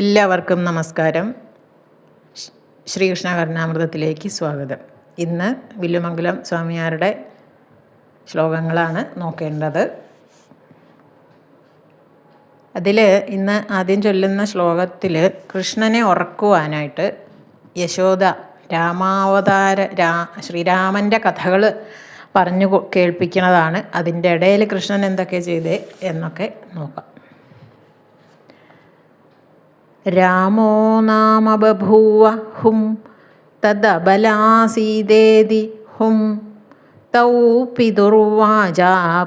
എല്ലാവർക്കും നമസ്കാരം. ശ്രീകൃഷ്ണ കരുണാമൃതത്തിലേക്ക് സ്വാഗതം. ഇന്ന് വില്ലുമംഗലം സ്വാമിയാരുടെ ശ്ലോകങ്ങളാണ് നോക്കേണ്ടത്. അതിൽ ഇന്ന് ആദ്യം ചൊല്ലുന്ന ശ്ലോകത്തിൽ കൃഷ്ണനെ ഉറക്കുവാനായിട്ട് യശോദ രാമാവതാര രാ ശ്രീരാമന്റെ കഥകൾ പറഞ്ഞു കേൾപ്പിക്കുന്നതാണ്. അതിന്റെ ഇടയിൽ കൃഷ്ണൻ എന്തൊക്കെ ചെയ്തേ എന്നൊക്കെ നോക്കാം. രാമോ നാമ ബഭൂവ ഹും തദബലാസീതേതി ഹും. തൗ പിതുർവാച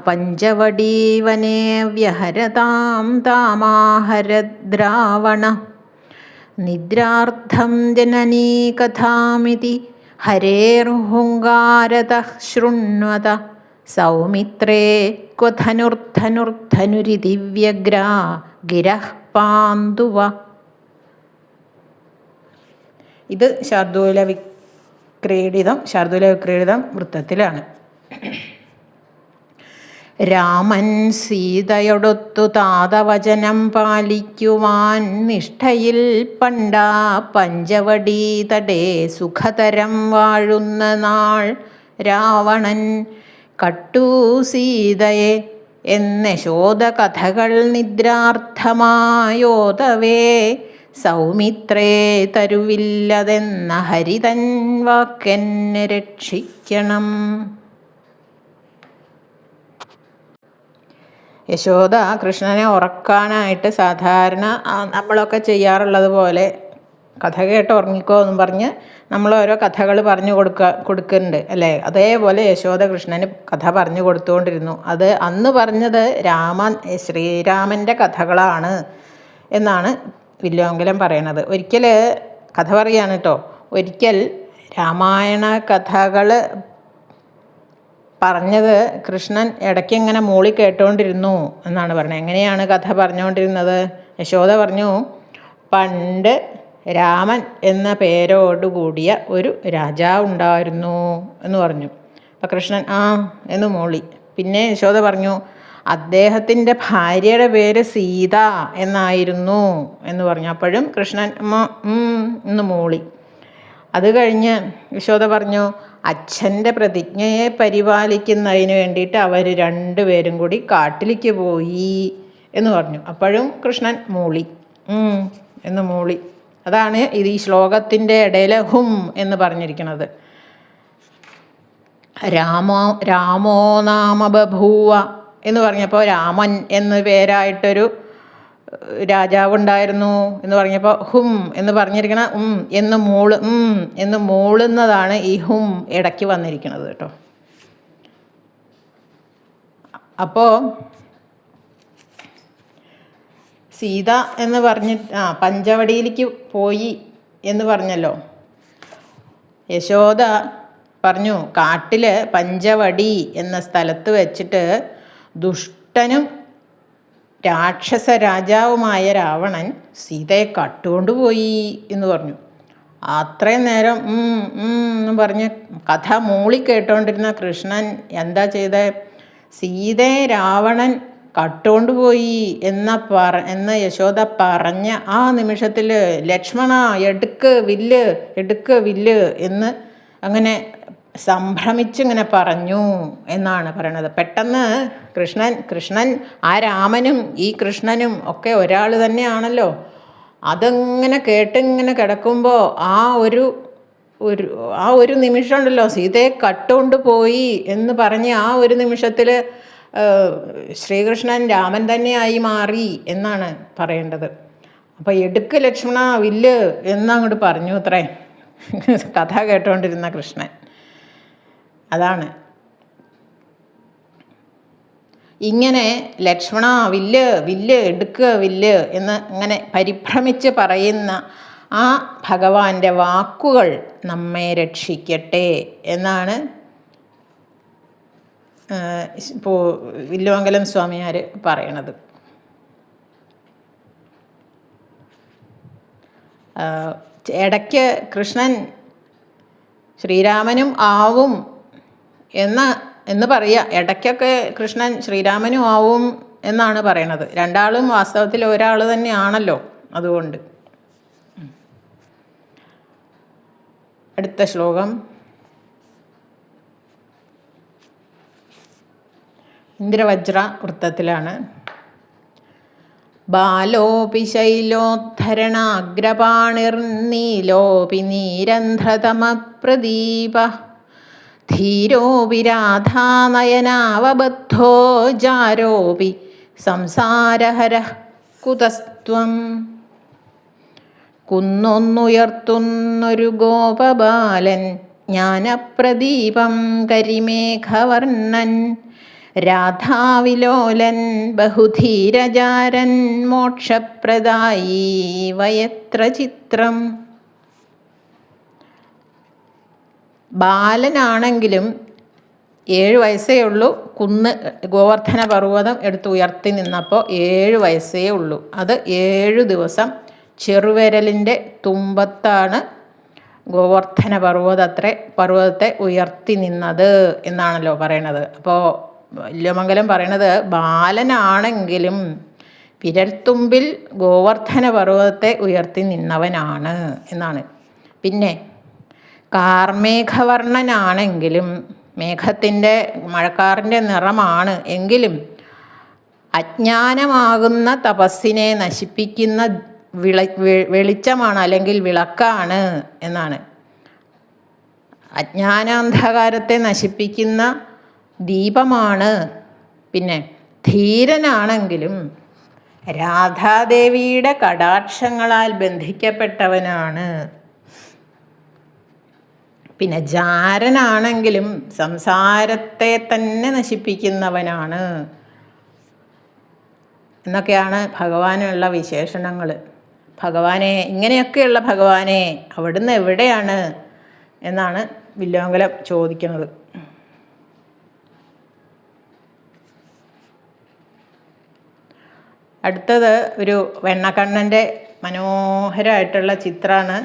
പഞ്ചവടീവനെ വ്യഹരതാം താമാഹരദ്രാവണ. നിദ്രാർത്ഥം ജനനീ കഥാമിതി ഹരേർഹുങ്കാരത ശൃണ്വത. സൗമിത്രേ ക്വധനുർധനുർധനുരിതി വ്യഗ്രാ ഗിരഃ പാന്തുവ. ഇത് ശാർദൂല വിക്രീഡിതം ശാർദൂല വിക്രീഡിതം വൃത്തത്തിലാണ്. രാമൻ സീതയൊടൊത്തു താതവചനം പാലിക്കുവാൻ നിഷ്ഠയിൽ പണ്ടാ പഞ്ചവടി തടേ സുഖതരം വാഴുന്ന നാൾ രാവണൻ കട്ടു സീതയെ എന്ന ശോധകഥകൾ നിദ്രാർത്ഥമായോതവേ സൗമിത്രേ തരുവില്ലതെന്ന ഹരിതൻ വാക്കെന്നെ രക്ഷിക്കണം. യശോദ കൃഷ്ണനെ ഉറക്കാനായിട്ട് സാധാരണ നമ്മളൊക്കെ ചെയ്യാറുള്ളത് പോലെ കഥ കേട്ട് ഉറങ്ങിക്കോ എന്ന് പറഞ്ഞ് നമ്മൾ ഓരോ കഥകൾ പറഞ്ഞു കൊടുക്കുക കൊടുക്കുന്നുണ്ട് അല്ലേ? അതേപോലെ യശോദ കൃഷ്ണന് കഥ പറഞ്ഞു കൊടുത്തുകൊണ്ടിരുന്നു അത് അന്ന് പറഞ്ഞത് രാമൻ ശ്രീരാമന്റെ കഥകളാണ് എന്നാണ് വില്ലോങ്കലം പറയണത്. ഒരിക്കൽ കഥ പറയാണ് കേട്ടോ ഒരിക്കൽ രാമായണ കഥകൾ പറഞ്ഞത് കൃഷ്ണൻ ഇടയ്ക്ക് ഇങ്ങനെ മൂളി കേട്ടുകൊണ്ടിരുന്നു എന്നാണ് പറഞ്ഞത്. എങ്ങനെയാണ് കഥ പറഞ്ഞുകൊണ്ടിരുന്നത് യശോദ പറഞ്ഞു പണ്ട് രാമൻ എന്ന പേരോടുകൂടിയ ഒരു രാജാവ് ഉണ്ടായിരുന്നു എന്ന് പറഞ്ഞു. അപ്പം കൃഷ്ണൻ ആ എന്ന് മൂളി. പിന്നെ യശോദ പറഞ്ഞു അദ്ദേഹത്തിന്റെ ഭാര്യയുടെ പേര് സീത എന്നായിരുന്നു എന്ന് പറഞ്ഞപ്പോഴും കൃഷ്ണൻ എന്ന് മൂളി. അത് കഴിഞ്ഞ് യശോദ പറഞ്ഞു അച്ഛന്റെ പ്രതിജ്ഞയെ പരിപാലിക്കുന്നതിന് വേണ്ടിയിട്ട് അവർ രണ്ടുപേരും കൂടി കാട്ടിലേക്ക് പോയി എന്ന് പറഞ്ഞു. അപ്പോഴും കൃഷ്ണൻ മൂളി. എന്ന് മൂളി. അതാണ് ഇത് ഈ ശ്ലോകത്തിന്റെ ഇടയിൽ ഹും എന്ന് പറഞ്ഞിരിക്കുന്നത്. രാമോ രാമോ നാമ ബഭൂവ. എന്ന് പറഞ്ഞപ്പോൾ രാമൻ എന്ന് പേരായിട്ടൊരു രാജാവുണ്ടായിരുന്നു എന്ന് പറഞ്ഞപ്പോൾ ഹും എന്ന് പറഞ്ഞിരിക്കണ ഉം എന്ന് മൂൾ ഉം എന്ന് മൂളുന്നതാണ് ഈ ഹും ഇടയ്ക്ക് വന്നിരിക്കുന്നത് കേട്ടോ. അപ്പോൾ സീത എന്ന് പറഞ്ഞിട്ട് ആ പഞ്ചവടിയിലേക്ക് പോയി എന്ന് പറഞ്ഞല്ലോ. യശോദ പറഞ്ഞു കാട്ടിൽ പഞ്ചവടി എന്ന സ്ഥലത്ത് വെച്ചിട്ട് ദുഷ്ടനും രാക്ഷസ രാജാവുമായ രാവണൻ സീതയെ കട്ടുകൊണ്ടുപോയി എന്ന് പറഞ്ഞു. അത്രയും നേരം എന്ന് പറഞ്ഞ് കഥ മൂളി കേട്ടോണ്ടിരുന്ന കൃഷ്ണൻ എന്താ ചെയ്ത? സീതയെ രാവണൻ കട്ടുകൊണ്ടുപോയി എന്ന പറ എന്ന് യശോദ പറഞ്ഞ ആ നിമിഷത്തിൽ ലക്ഷ്മണ എടുക്ക് വില്ല് എടുക്ക് വില്ല് എന്ന് അങ്ങനെ സംഭ്രമിച്ചിങ്ങനെ പറഞ്ഞു എന്നാണ് പറയണത്. പെട്ടെന്ന് കൃഷ്ണൻ കൃഷ്ണൻ ആ രാമനും ഈ കൃഷ്ണനും ഒക്കെ ഒരാൾ തന്നെയാണല്ലോ. അതങ്ങനെ കേട്ടിങ്ങനെ കിടക്കുമ്പോൾ ആ ഒരു ഒരു ആ ഒരു നിമിഷം ഉണ്ടല്ലോ സീതയെ കട്ടുകൊണ്ട് പോയി എന്ന് പറഞ്ഞ് ആ ഒരു നിമിഷത്തിൽ ശ്രീകൃഷ്ണൻ രാമൻ തന്നെയായി മാറി എന്നാണ് പറയേണ്ടത്. അപ്പോൾ എടുക്ക് ലക്ഷ്മണ വില്ല് എന്നങ്ങോട്ട് പറഞ്ഞു അത്രേ. കഥ കേട്ടുകൊണ്ടിരുന്ന കൃഷ്ണൻ. അതാണ്. ഇങ്ങനെ ലക്ഷ്മണ വില്ല് വില്ല് എടുക്കുക വില്ല് എന്ന് ഇങ്ങനെ പരിഭ്രമിച്ച് പറയുന്ന ആ ഭഗവാന്റെ വാക്കുകൾ നമ്മെ രക്ഷിക്കട്ടെ എന്നാണ് ഇപ്പോൾ വില്ലുമംഗലം സ്വാമിയാർ പറയണത്. ഇടയ്ക്ക് കൃഷ്ണൻ ശ്രീരാമനും ആവും എന്ന എന്ന് പറയുക ഇടയ്ക്കൊക്കെ കൃഷ്ണൻ ശ്രീരാമനും ആവും എന്നാണ് പറയണത്. രണ്ടാളും വാസ്തവത്തിൽ ഒരാൾ തന്നെയാണല്ലോ അതുകൊണ്ട്. അടുത്ത ശ്ലോകം. ഇന്ദ്രവജ്ര വൃത്തത്തിലാണ്. ബാലോപി ശൈലോദ്ധരണാഗ്രപാണിർനീലോപി നീരന്ധ്രതമ പ്രദീപ ധീരോപി രാധാനയനാവബദ്ധോ ജാരോപി സംസാരഹര കുതസ്ത്വം. കുന്നൊന്നുയർത്തുന്നൊരു ഗോപബാലൻ ജ്ഞാനപ്രദീപം കരിമേഘവർണൻ. രാധാവിലോലൻ ബഹുധീരജാരൻ മോക്ഷപ്രദായി വയത്ര ചിത്രം ബാലനാണെങ്കിലും ഏഴ് വയസ്സേ ഉള്ളൂ. കുന്ന് ഗോവർദ്ധന പർവതം എടുത്ത് ഉയർത്തി നിന്നപ്പോൾ ഏഴ് വയസ്സേ ഉള്ളൂ. അത് ഏഴ് ദിവസം ചെറുവിരലിന്റെ തുമ്പത്താണ് ഗോവർദ്ധന പർവതത്തെ പർവതത്തെ ഉയർത്തി നിന്നത് എന്നാണല്ലോ പറയണത്. അപ്പോൾ വല്യമംഗലം പറയണത് ബാലനാണെങ്കിലും വിരൽത്തുമ്പിൽ ഗോവർദ്ധന പർവതത്തെ ഉയർത്തി നിന്നവനാണ് എന്നാണ്. പിന്നെ കാർമേഘവർണനാണെങ്കിലും മേഘത്തിന്റെ മഴക്കാറിന്റെ നിറമാണ് എങ്കിലും അജ്ഞാനമാകുന്ന തപസ്സിനെ നശിപ്പിക്കുന്ന വിള വെളിച്ചമാണ് അല്ലെങ്കിൽ വിളക്കാണ് എന്നാണ്. അജ്ഞാനാന്ധകാരത്തെ നശിപ്പിക്കുന്ന ദീപമാണ്. പിന്നെ ധീരനാണെങ്കിലും രാധാദേവിയുടെ കടാക്ഷങ്ങളാൽ ബന്ധിക്കപ്പെട്ടവനാണ്. പിന്നെ ജാരനാണെങ്കിലും സംസാരത്തെ തന്നെ നശിപ്പിക്കുന്നവനാണ്. എന്നൊക്കെയാണ് ഭഗവാനുള്ള വിശേഷണങ്ങൾ. ഭഗവാനെ ഇങ്ങനെയൊക്കെയുള്ള ഭഗവാനെ അവിടുന്ന് എവിടെയാണ് എന്നാണ് വില്ലോങ്കലം ചോദിക്കുന്നത്. അടുത്തത് ഒരു വെണ്ണക്കണ്ണന്റെ മനോഹരമായിട്ടുള്ള ചിത്രമാണ്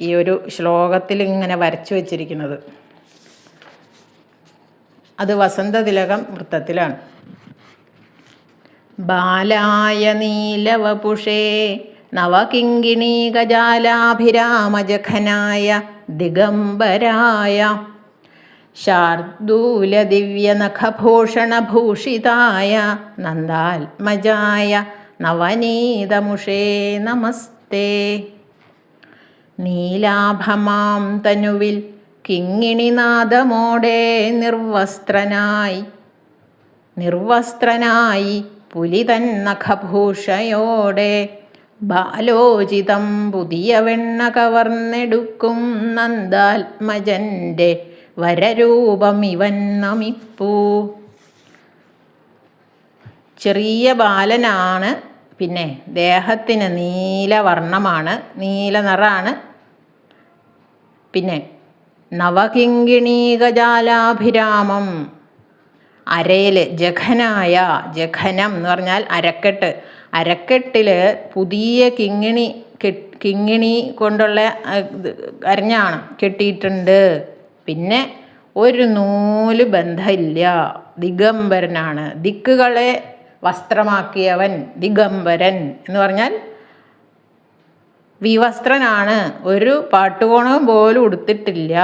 ഈ ഒരു ശ്ലോകത്തിൽ ഇങ്ങനെ വരച്ചു വച്ചിരിക്കുന്നത്. അത് വസന്തതിലകം വൃത്തത്തിലാണ്. ബാലായ നീലവപുഷേ നവകിങ്കിണീകജാലാഭിരാമജഖനായ ദിഗംബരായ ശാർദൂലദിവ്യനഖഭൂഷണഭൂഷിതായ നന്ദാത്മജായ നവനീതമുഷേ നമസ്തേ. നീലാഭമാം തനുവിൽ കിങ്ങിണിനാദമോടെ നിർവസ്ത്രനായി. നിർവസ്ത്രനായി പുലിതൻ നഖഭൂഷയോടെ ബാലോചിതം പുതിയ വെണ്ണ കവർന്നെടുക്കും നന്ദാത്മജന്റെ വരരൂപം ഇവൻ നമിപ്പൂ. ചെറിയ ബാലനാണ് പിന്നെ ദേഹത്തിന് നീലവർണമാണ് നീല നിറാണ് പിന്നെ നവകിങ്കിണീകജാലാഭിരാമം. അരയിൽ ജഘനായ ജഘനം എന്ന് പറഞ്ഞാൽ അരക്കെട്ട്. അരക്കെട്ടിൽ പുതിയ കിങ്ങിണി കിങ്ങിണി കൊണ്ടുള്ള അരഞ്ഞാണ് കെട്ടിയിട്ടുണ്ട്. പിന്നെ ഒരു നൂൽ ബന്ധമില്ല. ദിഗംബരനാണ്. ദിക്കുകളെ വസ്ത്രമാക്കിയവൻ ദിഗംബരൻ എന്ന് പറഞ്ഞാൽ വിവസ്ത്രനാണ്. ഒരു പാട്ടുകോണവും പോലും ഉടുത്തിട്ടില്ല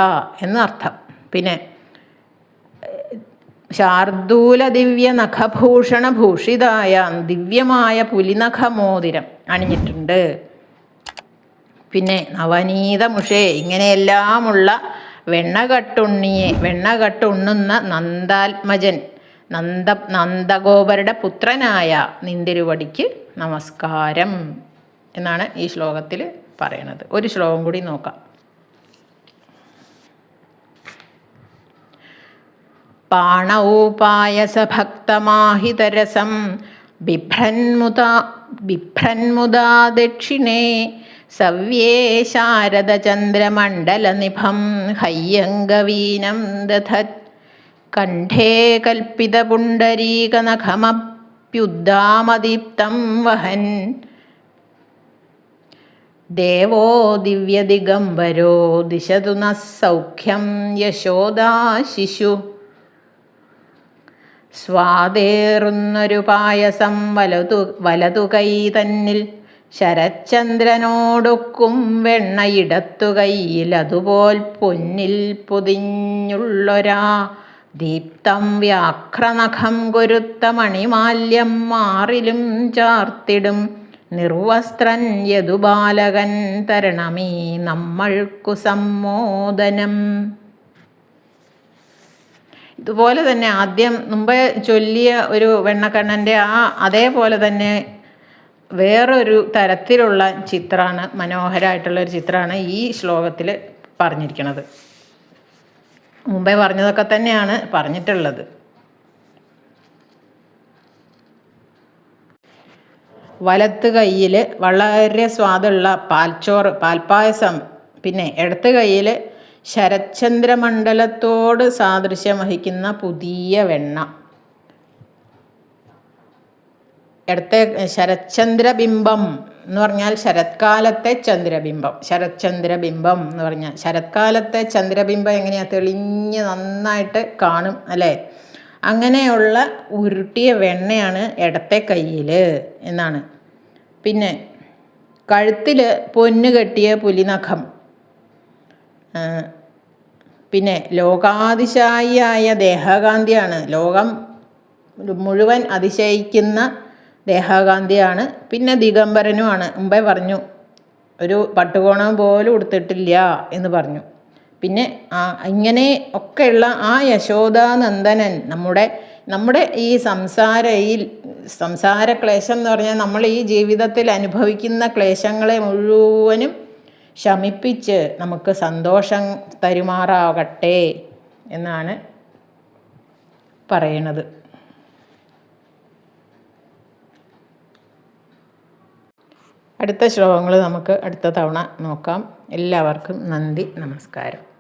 എന്നർത്ഥം. പിന്നെ ശാർദൂല ദിവ്യ നഖഭൂഷണ ഭൂഷിതായ ദിവ്യമായ പുലിനഖമോതിരം അണിഞ്ഞിട്ടുണ്ട്. പിന്നെ നവനീത മുഷേ ഇങ്ങനെയെല്ലാമുള്ള വെണ്ണകട്ടുണ്ണിയെ വെണ്ണകട്ടുണ്ണുന്ന നന്ദാത്മജൻ നന്ദ നന്ദഗോപരുടെ പുത്രനായ നിന്തിരുവടിക്ക് നമസ്കാരം. എന്നാണ് ഈ ശ്ലോകത്തിൽ പറയണത്. ഒരു ശ്ലോകം കൂടി നോക്കാം. പാണൗപായസഭക്തമാഹിതരസം ബിഭ്രന്മുതാ ബിഭ്രന്മുദാ ദക്ഷിണേ സവ്യേ ശാരദചന്ദ്രമണ്ഡലനിഭം ഹയ്യങ്കവീനം ദധത് കണ്ഠേ കൽപ്പിതപുണ്ടരീകനഖമപ്യുദ്ധാമദീപ്തം വഹൻ ദേവോ ദിവ്യദിഗംബരോ ദിശതു നൗഖ്യം യശോദാ ശിശു. സ്വാദേറുന്നൊരു പായസം വലതു വലതു കൈ തന്നിൽ ശരച്ചന്ദ്രനോടൊക്കും വെണ്ണയിടത്തു കയ്യിൽ അതുപോൽ പൊന്നിൽ പൊതിഞ്ഞുള്ളൊരാ ദീപ്തം വ്യാഘ്രനഖം കൊരുത്ത മണിമാല്യം മാറിലും ചാർത്തിടും. നിർവസ്ത്രൻ യദുബാലകൻ തരണമീ നമ്മൾക്കു സമ്മോദനം. ഇതുപോലെ തന്നെ ആദ്യം മുമ്പേ ചൊല്ലിയ ഒരു വെണ്ണക്കണ്ണന്റെ ആ അതേപോലെ തന്നെ വേറൊരു തരത്തിലുള്ള ചിത്രമാണ് മനോഹരമായിട്ടുള്ളൊരു ചിത്രമാണ് ഈ ശ്ലോകത്തിൽ പറഞ്ഞിരിക്കുന്നത് മുമ്പേ പറഞ്ഞതൊക്കെ തന്നെയാണ് പറഞ്ഞിട്ടുള്ളത്. വലത്ത് കയ്യിൽ വളരെ സ്വാദുള്ള പാൽച്ചോറ് പാൽപ്പായസം പിന്നെ ഇടത്ത് കയ്യിൽ ശരച്ചന്ദ്രമണ്ഡലത്തോട് സാദൃശ്യം വഹിക്കുന്ന പുതിയ വെണ്ണ. ഇടത്തെ ശരച്ചന്ദ്രബിംബം എന്ന് പറഞ്ഞാൽ ശരത്കാലത്തെ ചന്ദ്രബിംബം. ശരത്ചന്ദ്രബിംബം എന്ന് പറഞ്ഞാൽ ശരത്കാലത്തെ ചന്ദ്രബിംബം എങ്ങനെയാണ് തെളിഞ്ഞ് നന്നായിട്ട് കാണും അല്ലേ? അങ്ങനെയുള്ള ഉരുട്ടിയ വെണ്ണയാണ് ഇടത്തെ കയ്യിൽ എന്നാണ്. പിന്നെ കഴുത്തിൽ പൊന്ന് കെട്ടിയ പുലിനഖം. പിന്നെ ലോകാതിശായിയായ ദേഹകാന്തിയാണ്. ലോകം മുഴുവൻ അതിശയിക്കുന്ന ദേഹകാന്തിയാണ്. പിന്നെ ദിഗംബരനുമാണ്. മുമ്പേ പറഞ്ഞു ഒരു പട്ടുകോണം പോലും ഉടുത്തിട്ടില്ല എന്ന് പറഞ്ഞു. പിന്നെ ആ ഇങ്ങനെ ഒക്കെയുള്ള ആ യശോദാനന്ദനൻ നമ്മുടെ നമ്മുടെ ഈ സംസാര ഈ സംസാര ക്ലേശം എന്ന് പറഞ്ഞാൽ നമ്മൾ ഈ ജീവിതത്തിൽ അനുഭവിക്കുന്ന ക്ലേശങ്ങളെ മുഴുവനും ശമിപ്പിച്ച് നമുക്ക് സന്തോഷം തരുമാറാകട്ടെ എന്നാണ് പറയണത്. അടുത്ത ശ്ലോകങ്ങൾ നമുക്ക് അടുത്ത തവണ നോക്കാം. എല്ലാവർക്കും നന്ദി നമസ്കാരം.